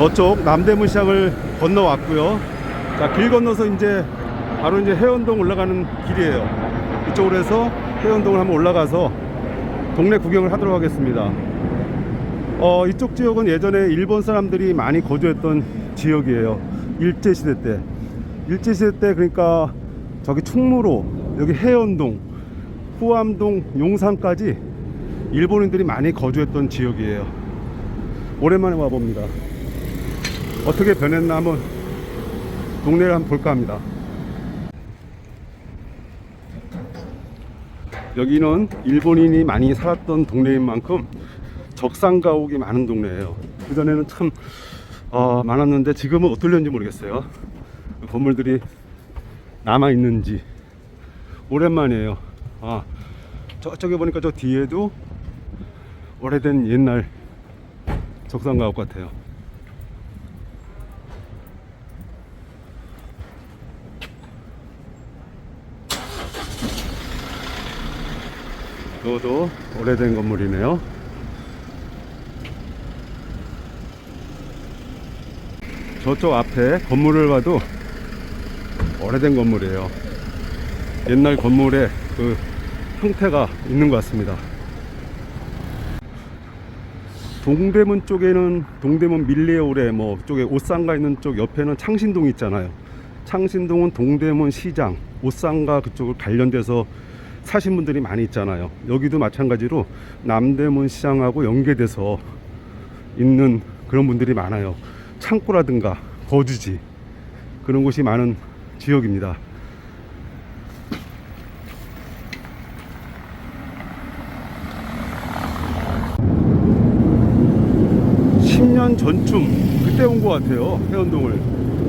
저쪽 남대문 시장을 건너왔고요. 자, 길 건너서 이제 바로 이제 해운동 올라가는 길이에요. 이쪽으로 해서 해운동을 한번 올라가서 동네 구경을 하도록 하겠습니다. 어, 이쪽 지역은 예전에 일본 사람들이 많이 거주했던 지역이에요. 일제시대 때. 일제시대 때 그러니까 저기 충무로, 여기 해운동, 후암동, 용산까지 일본인들이 많이 거주했던 지역이에요. 오랜만에 와봅니다. 어떻게 변했나 한번 동네를 한번 볼까 합니다. 여기는 일본인이 많이 살았던 동네인 만큼 적산가옥이 많은 동네예요. 그전에는 참 어, 많았는데 지금은 어떨는지 모르겠어요. 그 건물들이 남아 있는지 오랜만이에요. 아, 저쪽에 보니까 저 뒤에도 오래된 옛날 적산가옥 같아요. 이것도 오래된 건물이네요. 저쪽 앞에 건물을 봐도 오래된 건물이에요. 옛날 건물의 그 형태가 있는 것 같습니다. 동대문 쪽에는 동대문 밀레오레 뭐 쪽에 옷상가 있는 쪽 옆에는 창신동 있잖아요. 창신동은 동대문 시장, 옷상가 그쪽을 관련돼서 사신 분들이 많이 있잖아요. 여기도 마찬가지로 남대문 시장하고 연계돼서 있는 그런 분들이 많아요. 창고라든가 거주지 그런 곳이 많은 지역입니다. 십년 전쯤 그때 온 것 같아요. 해운동을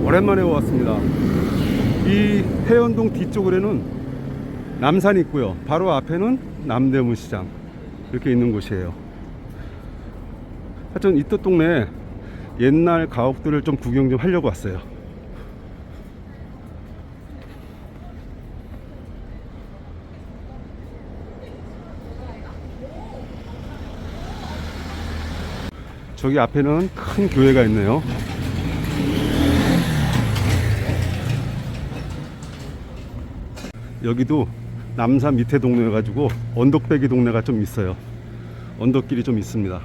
오랜만에 왔습니다. 이 해운동 뒤쪽으로는 남산이 있고요. 바로 앞에는 남대문 시장 이렇게 있는 곳이에요. 하여튼 이쪽 동네 옛날 가옥들을 좀 구경 좀 하려고 왔어요. 저기 앞에는 큰 교회가 있네요. 여기도 남산 밑에 동네여 가지고 언덕배기 동네가 좀 있어요. 언덕길이 좀 있습니다.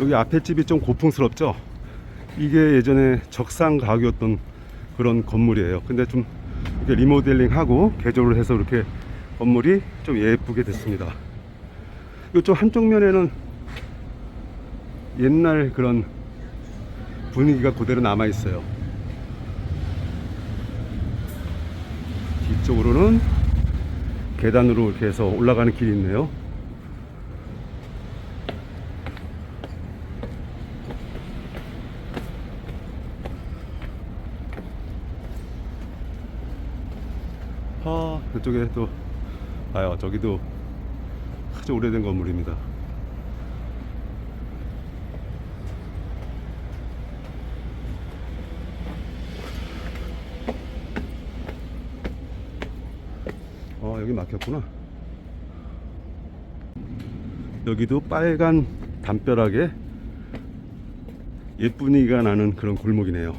여기 앞에 집이 좀 고풍스럽죠? 이게 예전에 적상 가옥이었던 그런 건물이에요. 근데 좀 이렇게 리모델링하고 개조를 해서 이렇게 건물이 좀 예쁘게 됐습니다. 이쪽 한쪽 면에는 옛날 그런 분위기가 그대로 남아 있어요. 뒤쪽으로는 계단으로 이렇게 해서 올라가는 길이 있네요. 아, 그쪽에 또 봐요. 저기도 아주 오래된 건물입니다. 막혔구나. 여기도 빨간 담벼락에 예쁜이가 나는 그런 골목이네요.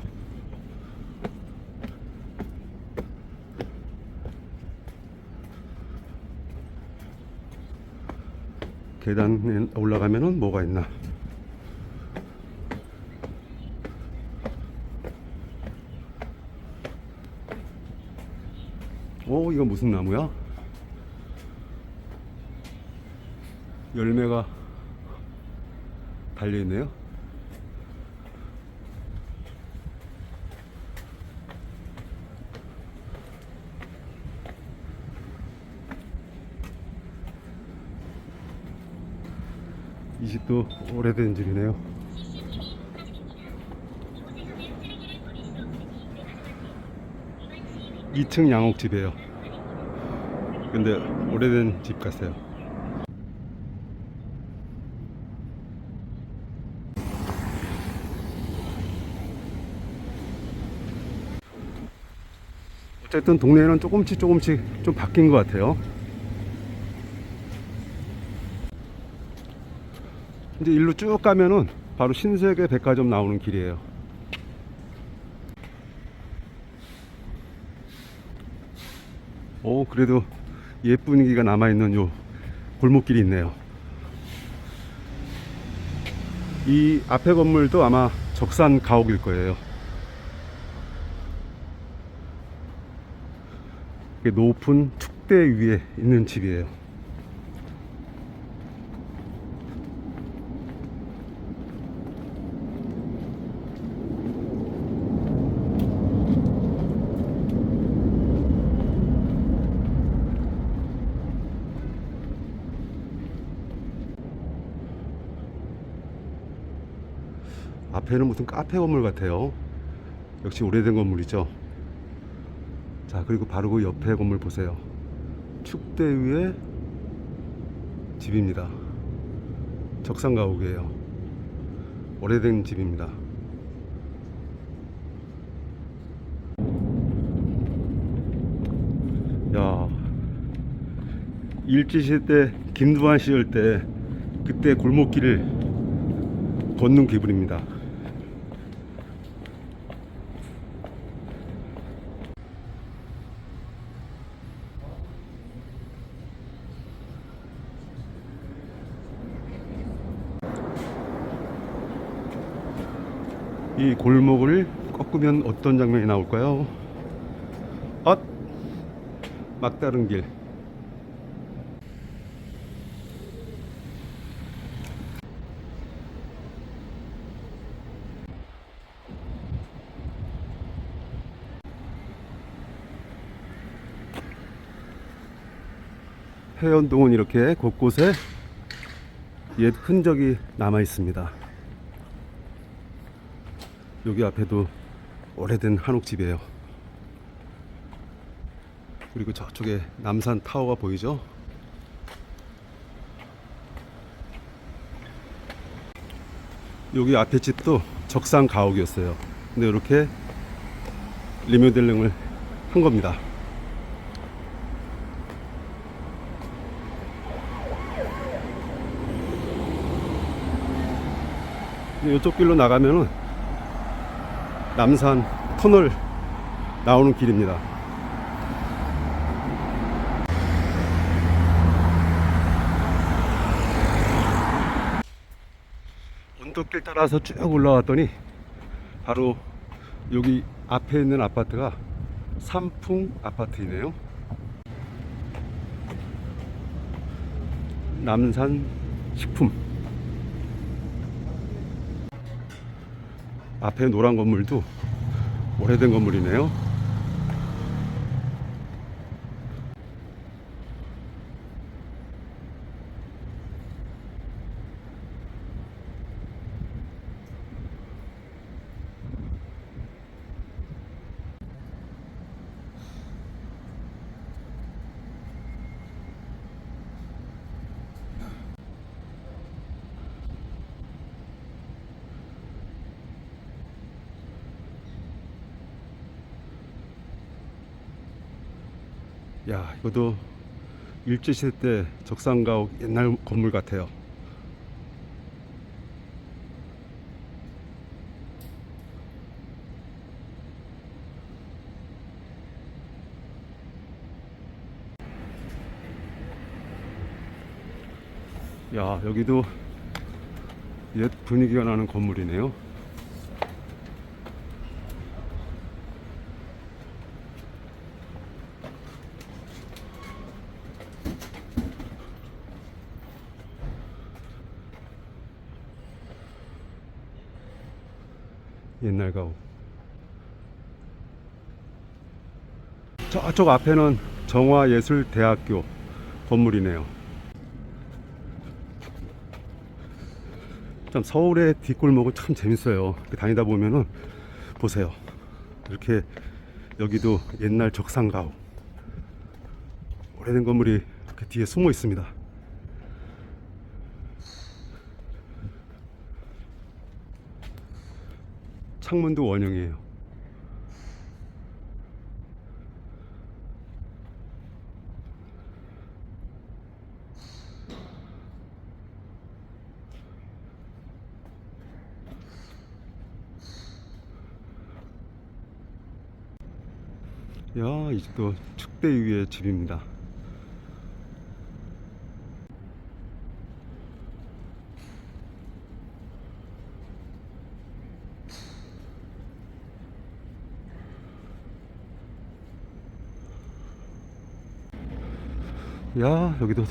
계단에 올라가면은 뭐가 있나? 오, 이거 무슨 나무야? 열매가 달려 있네요. 이 집도 오래된 집이네요. 이층 양옥집이에요. 근데 오래된 집 같아요. 어쨌든 동네는 조금씩 조금씩 좀 바뀐 것 같아요. 이제 일로 쭉 가면은 바로 신세계 백화점 나오는 길이에요. 오, 그래도 옛 분위기가 남아있는 요 골목길이 있네요. 이 앞에 건물도 아마 적산 가옥일 거예요. 이게 높은 축대 위에 있는 집이에요. 앞에는 무슨 카페 건물 같아요. 역시 오래된 건물이죠. 자, 그리고 바로 그 옆에 건물 보세요. 축대 위에 집입니다. 적산가옥이에요. 오래된 집입니다. 야, 일제시대 때 김두한 시절 때 그때 골목길을 걷는 기분입니다. 이 골목을 꺾으면 어떤 장면이 나올까요? 엇! 막다른 길. 해연동은 이렇게 곳곳에 옛 흔적이 남아 있습니다. 여기 앞에도 오래된 한옥집이에요. 그리고 저쪽에 남산 타워가 보이죠? 여기 앞에 집도 적산 가옥이었어요. 근데 이렇게 리모델링을 한 겁니다. 이쪽 길로 나가면은 남산 터널 나오는 길입니다. 언덕길 따라서 쭉 올라왔더니 바로 여기 앞에 있는 아파트가 삼풍 아파트이네요. 남산 식품. 앞에 노란 건물도 오래된 건물이네요. 야, 이것도 일제시대 때 적산가옥 옛날 건물 같아요. 야, 여기도 옛 분위기가 나는 건물이네요. 날 가옥. 저쪽 앞에는 정화예술대학교 건물이네요. 참 서울의 뒷골목은 참 재밌어요. 다니다 보면은 보세요. 이렇게 여기도 옛날 적산가옥. 오래된 건물이 이렇게 뒤에 숨어 있습니다. 창문도 원형이에요. 야, 이 집도 축대 위의 집입니다. 야, 여기도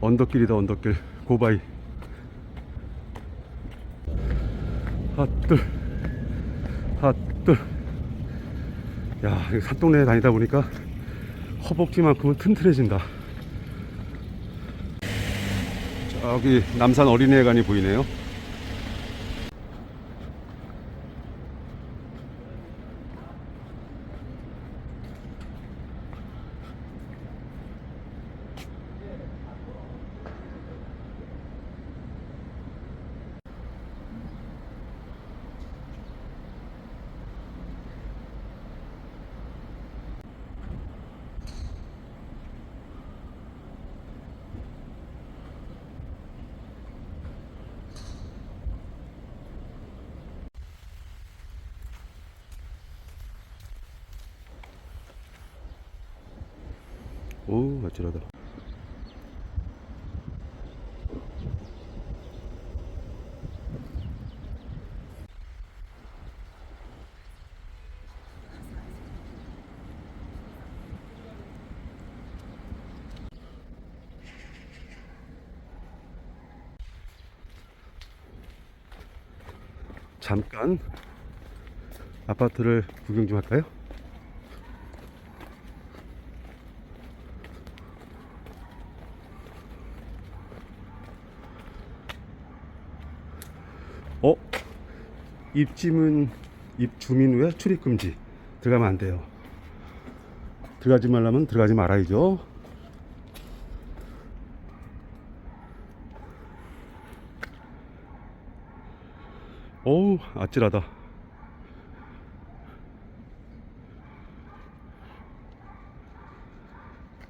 언덕길이다, 언덕길. 고바이. 핫들. 핫들. 야, 이 산동네에 다니다 보니까 허벅지만큼은 튼튼해진다. 저기 남산 어린이회관이 보이네요. 오, 아찔하다. 잠깐 아파트를 구경 좀 할까요? 어? 입주민 입주민 외 출입 금지 들어가면 안 돼요. 들어가지 말라면 들어가지 말아야죠. 어우 아찔하다.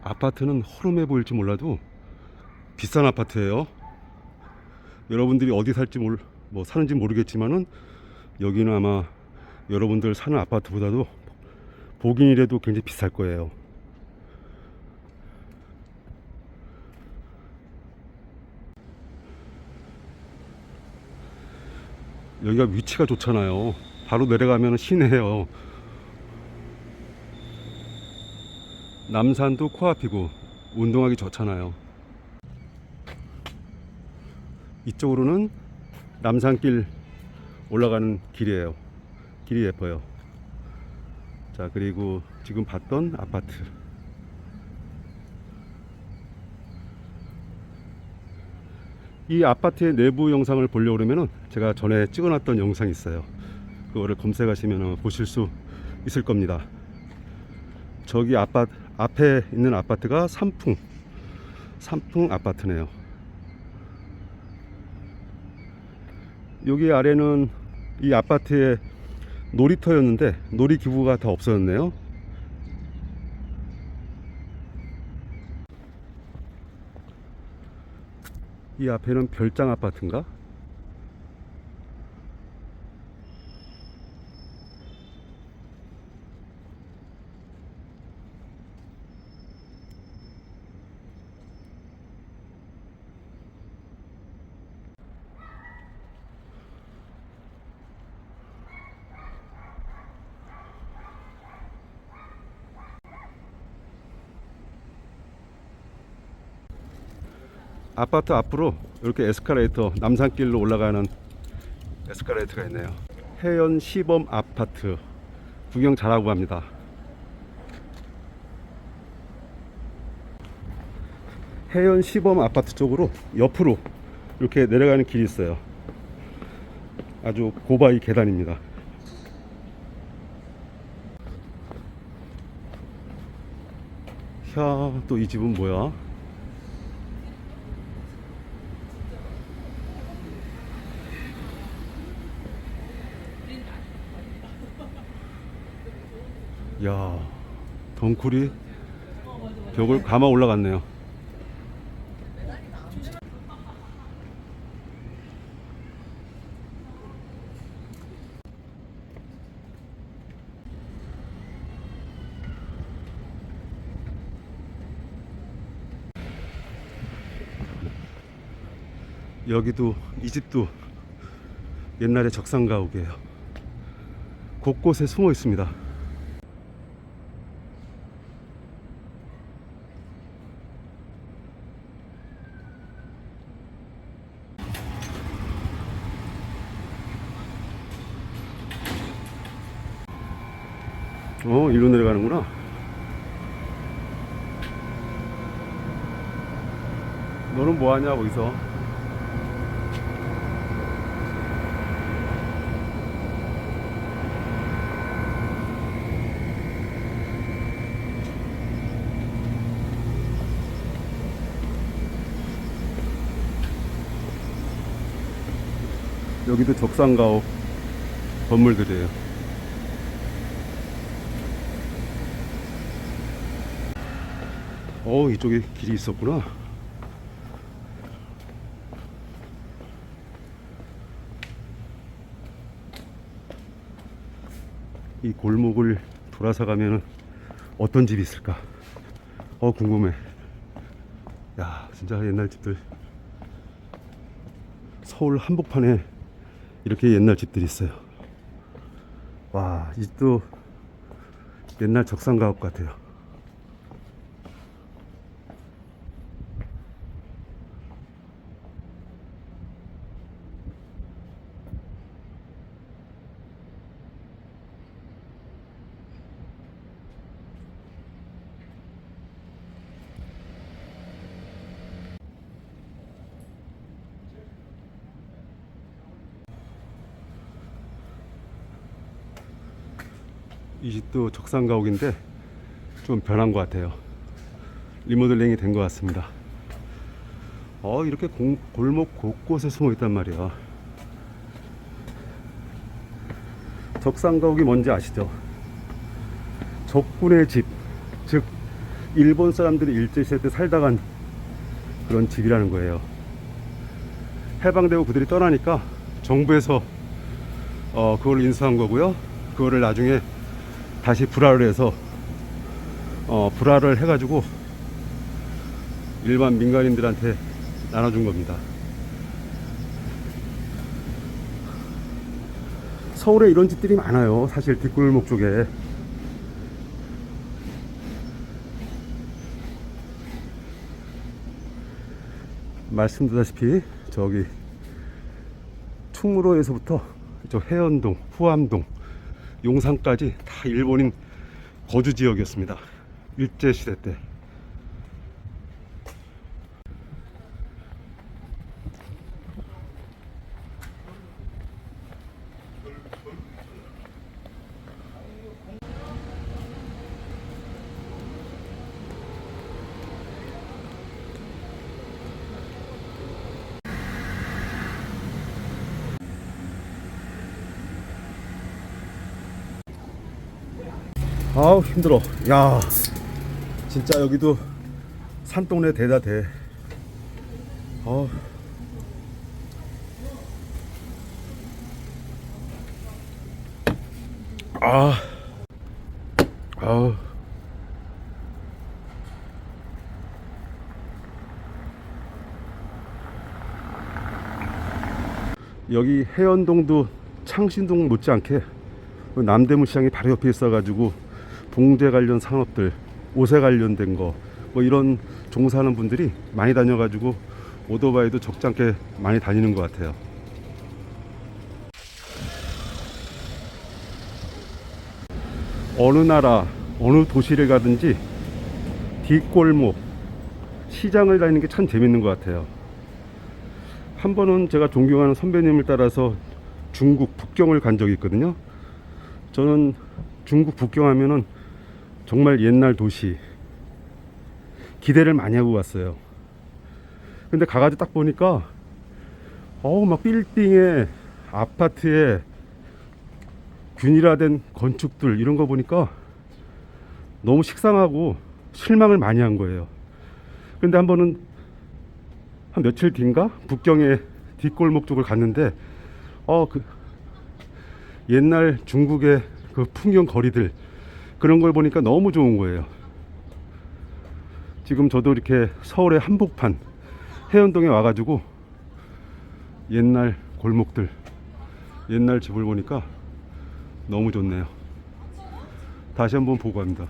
아파트는 허름해 보일지 몰라도 비싼 아파트예요. 여러분들이 어디 살지 몰, 뭐 사는지 모르겠지만은 여기는 아마 여러분들 사는 아파트보다도 보긴이라도 굉장히 비쌀 거예요. 여기가 위치가 좋잖아요. 바로 내려가면 시내예요. 남산도 코앞이고 운동하기 좋잖아요. 이쪽으로는 남산길 올라가는 길이에요. 길이 예뻐요. 자, 그리고 지금 봤던 아파트. 이 아파트의 내부 영상을 보려고 그러면은 제가 전에 찍어놨던 영상이 있어요. 그거를 검색하시면 보실 수 있을 겁니다. 저기 아파트, 앞에 있는 아파트가 삼풍, 삼풍 아파트네요. 여기 아래는 이 아파트의 놀이터였는데 놀이 기구가 다 없어졌네요. 이 앞에는 별장 아파트인가? 아파트 앞으로 이렇게 에스카레이터 남산길로 올라가는 에스카레이터가 있네요. 해연 시범 아파트 구경 잘하고 갑니다. 해연 시범 아파트 쪽으로 옆으로 이렇게 내려가는 길이 있어요. 아주 고바위 계단입니다. 야, 또 이 집은 뭐야? 야, 덩쿨이 벽을 감아 올라갔네요. 여기도 이 집도 옛날에 적상가옥이에요. 곳곳에 숨어 있습니다. 어, 일로 내려가는구나. 너는 뭐 하냐, 거기서? 여기도 적상가옥 건물들이에요. 어, 이쪽에 길이 있었구나. 이 골목을 돌아서 가면은 어떤 집이 있을까? 어, 궁금해. 야, 진짜 옛날 집들. 서울 한복판에 이렇게 옛날 집들이 있어요. 와, 이 집도 옛날 적상가옥 같아요. 이 집도 적상가옥인데 좀 변한 것 같아요. 리모델링이 된 것 같습니다. 어 이렇게 공- 골목 곳곳에 숨어 있단 말이야. 적상가옥이 뭔지 아시죠? 적군의 집, 즉 일본 사람들이 일제시대 때 살다 간 그런 집이라는 거예요. 해방되고 그들이 떠나니까 정부에서 어, 그걸 인수한 거고요. 그거를 나중에 다시 불화를 해서 어, 불화를 해가지고 일반 민간인들한테 나눠준 겁니다. 서울에 이런 집들이 많아요. 사실 뒷골목 쪽에. 말씀드렸다시피 저기 충무로에서부터 저 해연동, 후암동, 용산까지 다 일본인 거주 지역이었습니다. 일제 시대 때. 아우 힘들어. 야, 진짜 여기도 산동네 대다 대. 어. 아, 아우. 여기 해연동도 창신동 못지않게 남대문 시장이 바로 옆에 있어가지고 봉제 관련 산업들, 옷에 관련된 거, 뭐 이런 종사하는 분들이 많이 다녀가지고 오토바이도 적잖게 많이 다니는 것 같아요. 어느 나라, 어느 도시를 가든지 뒷골목, 시장을 다니는 게 참 재밌는 것 같아요. 한 번은 제가 존경하는 선배님을 따라서 중국 북경을 간 적이 있거든요. 저는 중국 북경하면은 정말 옛날 도시 기대를 많이 하고 갔어요. 근데 가가지고 딱 보니까 어우 막 빌딩에 아파트에 균일화된 건축들 이런 거 보니까 너무 식상하고 실망을 많이 한 거예요. 근데 한 번은 한 며칠 뒤인가 북경의 뒷골목 쪽을 갔는데 어그 옛날 중국의 그 풍경 거리들 그런 걸 보니까 너무 좋은 거예요. 지금 저도 이렇게 서울의 한복판 해운동에 와가지고 옛날 골목들, 옛날 집을 보니까 너무 좋네요. 다시 한번 보고 갑니다.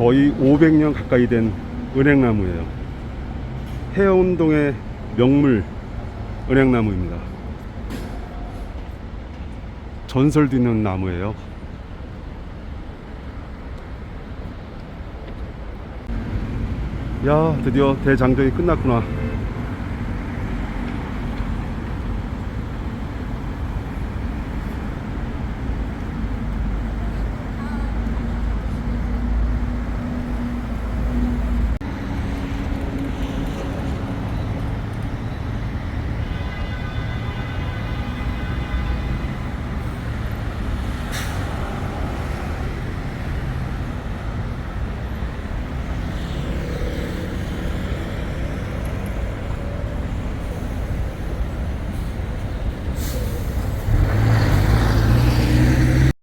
거의 500년 가까이 된 은행나무예요. 해운동의 명물 은행나무입니다. 전설도 있는 나무예요. 야, 드디어 대장정이 끝났구나.